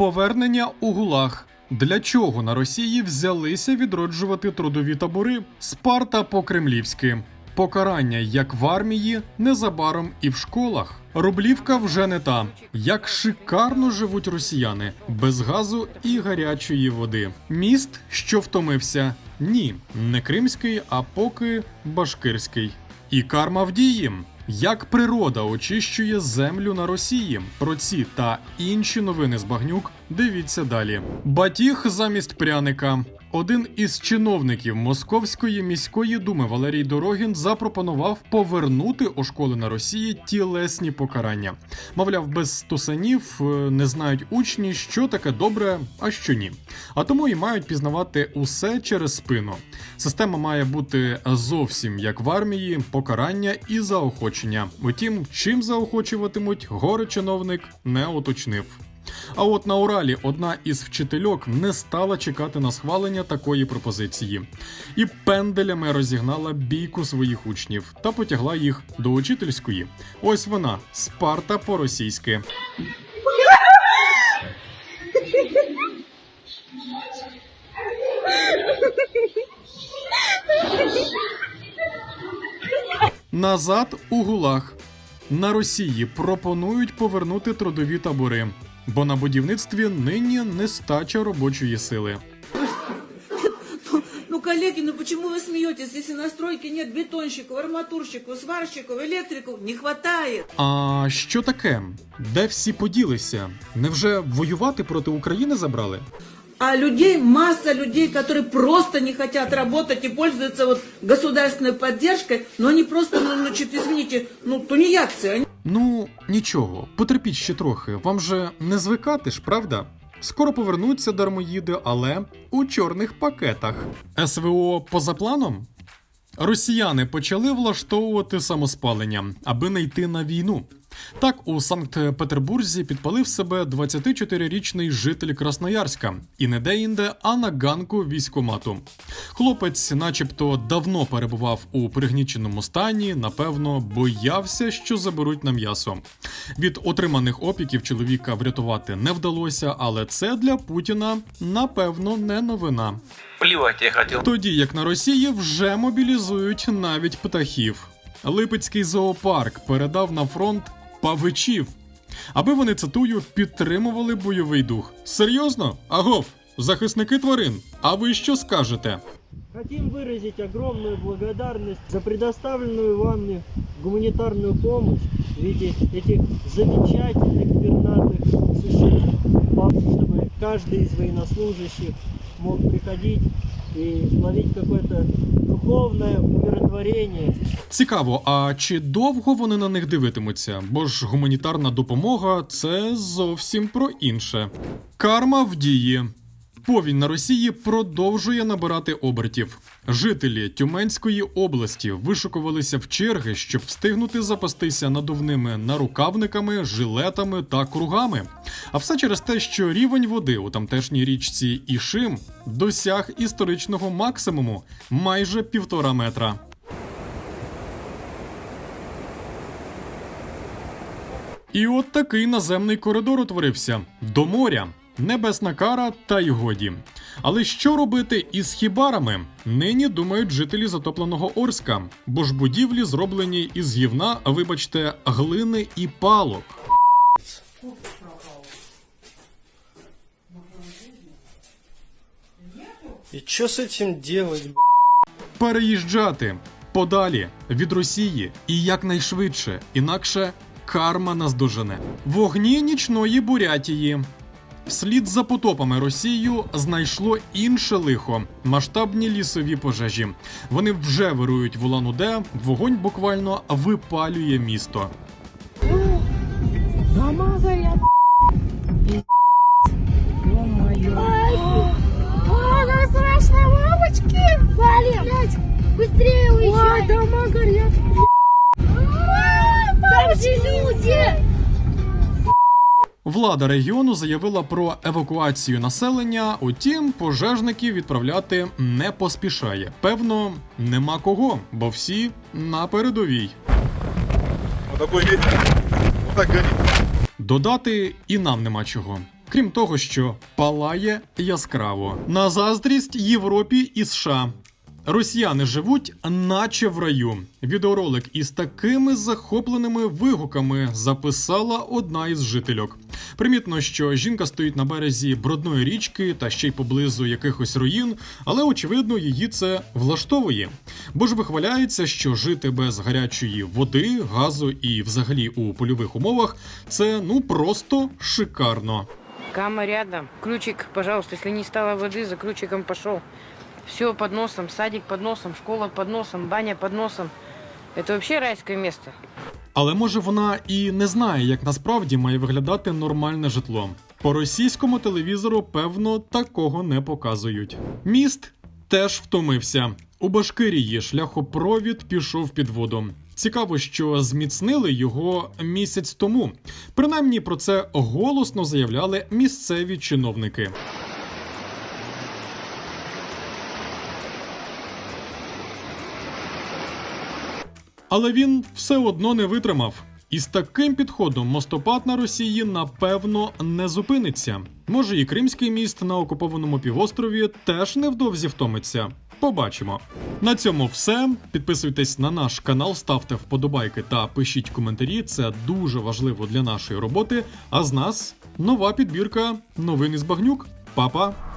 Повернення у гулаг. Для чого на Росії взялися відроджувати трудові табори Спарта по-кремлівськи? Покарання як в армії, незабаром і в школах. Рублівка вже не та. Як шикарно живуть росіяни без газу і гарячої води. Міст, що втомився? Ні, не кримський, а поки башкирський. І карма в дії. Як природа очищує землю на Росії? Про ці та інші новини з багнюк дивіться далі. Батіг замість пряника. Один із чиновників Московської міської думи Валерій Дорогін запропонував повернути у школи на Росії тілесні покарання. Мовляв, без тусанів е, не знають учні, що таке добре, а що ні. А тому і мають пізнавати усе через спину. Система має бути зовсім як в армії, покарання і заохочення. Утім, чим заохочуватимуть, горе чиновник не уточнив. А от на Уралі одна із вчительок не стала чекати на схвалення такої пропозиції і пенделями розігнала бійку своїх учнів та потягла їх до учительської. Ось вона Спарта по-російськи. Назад у гулаг. На Росії пропонують повернути трудові табори, бо на будівництві нині нестача робочої сили. Ну, коллеги, ну почему вы смеетесь, если на стройке нет бетонщиков, арматурщиков, сварщиков, электриков? Не хватает. А що таке? Де всі поділися? Невже воювати проти України забрали? А людей, масса людей, которые просто не хотят работать и пользуются вот государственной поддержкой, но они просто, ну, значит, извините, ну, тунеядцы, они Ну, нічого, потерпіть ще трохи. Вам же не звикати ж, правда? Скоро повернуться дармоїди, але у чорних пакетах. СВО поза планом? Росіяни почали влаштовувати самоспалення, аби не йти на війну. Так, у Санкт-Петербурзі підпалив себе 24-річний житель Красноярська, і не де-інде, а на ганку військомату. Хлопець, начебто, давно перебував у пригніченому стані, напевно, боявся, що заберуть на м'ясо. Від отриманих опіків чоловіка врятувати не вдалося, але це для Путіна напевно не новина. Плевать я хотел. Тоді як на Росії вже мобілізують навіть птахів. Липецький зоопарк передав на фронт павичів, аби вони цитую підтримували бойовий дух. Серйозно? Агов, захисники тварин. А ви що скажете? Хотим выразить огромную благодарность за предоставленную вами гуманитарную помощь в виде этих замечательных пернатых существ, Пап- чтобы каждый из военнослужащих мог приходить и ловить какое-то духовное умиротворение Цікаво, а чи довго вони на них дивитимуться? Бо ж гуманітарна допомога це зовсім про інше. Карма в дії. Повінь на Росії продовжує набирати обертів. Жителі Тюменської області вишукувалися в черги, щоб встигнути запастися надувними нарукавниками, жилетами та кругами. А все через те, що рівень води у тамтешній річці Ішим досяг історичного максимуму майже півтора метра. І от такий наземний коридор утворився до моря. Небесна кара та й годі. Але що робити із хібарами? Нині думають жителі затопленого Орська, бо ж будівлі зроблені із гівна, вибачте, глини і палок. И что с этим делать. Переїжджати подалі від Росії і якнайшвидше, інакше карма наздожене. Вогні нічної Бурятії. Вслід за потопами Росію знайшло інше лихо масштабні лісові пожежі. Вони вже вирують в Улан-Удэ, вогонь буквально випалює місто. Быстрее уезжай! Ой, дома горят! Там же люди! Влада регіону заявила про евакуацію населення, утім, пожежників відправляти не поспішає. Певно, нема кого, бо всі на передовій. Додати і нам нема чого. Крім того, що палає яскраво. На заздрість Європі і США. Росіяни живуть, наче в раю. Відеоролик із такими захопленими вигуками записала одна із жительок. Примітно, що жінка стоїть на березі брудної річки та ще й поблизу якихось руїн, але очевидно її це влаштовує. Бо ж вихваляється, що жити без гарячої води, газу і взагалі у польових умовах це ну просто шикарно. Кама рядом. Ключик, пожалуйста, если не стало воды, за ключиком пошел. Все под носом, садик под носом, школа под носом, баня под носом. Это вообще райское место. Але може вона і не знає, як насправді має виглядати нормальне житло. По російському телевізору, певно, такого не показують. Міст теж втомився. У Башкирії шляхопровід пішов під воду. Цікаво, що зміцнили його місяць тому. Принаймні про це голосно заявляли місцеві чиновники. Але він все одно не витримав. І з таким підходом мостопад на Росії напевно не зупиниться. Може, і Кримський міст на окупованому півострові теж невдовзі втомиться. Побачимо. На цьому все. Підписуйтесь на наш канал, ставте вподобайки та пишіть коментарі. Це дуже важливо для нашої роботи. А з нас нова підбірка новин із багнюк. Па-па!